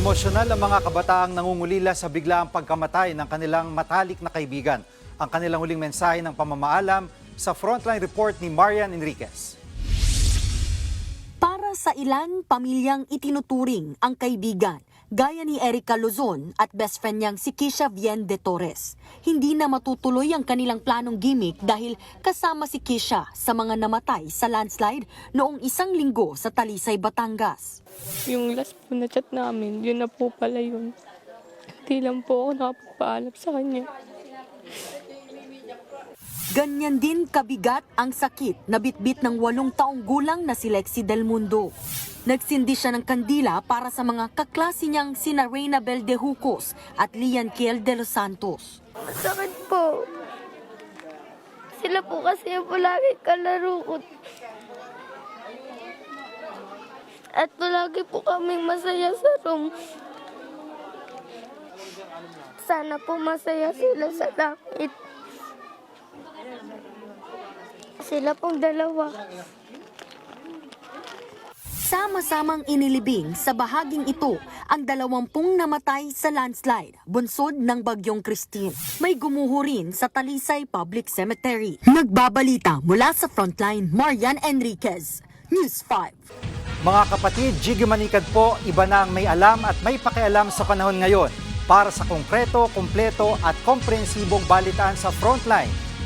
Emosyonal ang mga kabataang nangungulila sa biglaang pagkamatay ng kanilang matalik na kaibigan. Ang kanilang huling mensahe ng pamamaalam sa frontline report ni Marian Enriquez. Para sa ilan, pamilyang itinuturing ang kaibigan, gaya ni Erica Luzon at best friend niyang si Kisha Vien de Torres. Hindi na matutuloy ang kanilang planong gimmick dahil kasama si Kisha sa mga namatay sa landslide noong isang linggo sa Talisay, Batangas. Yung last po na chat namin, yun na po pala yun. Hindi lang po ako nakapagpaalam sa kanya. Ganyan din kabigat ang sakit na bitbit ng walong taong gulang na si Lexi Del Mundo. Nagsindi siya ng kandila para sa mga kaklase niyang sina Reyna Bel de Jucos at Lian Kiel de los Santos. Sakit po. Sila po kasi yung palagi kalaro ko. At palagi po kaming masaya sa room. Sana po masaya sila sa langit. Sila pong dalawa. Sama-samang inilibing sa bahaging ito ang dalawampung namatay sa landslide, bunsod ng bagyong Christine. May gumuho rin sa Talisay Public Cemetery. Nagbabalita mula sa frontline, Marian Enriquez, News 5. Mga kapatid, Jiggy Manikad po, iba na ang may alam at may pakialam sa panahon ngayon. Para sa konkreto, kumpleto at komprehensibong balitaan sa Frontline,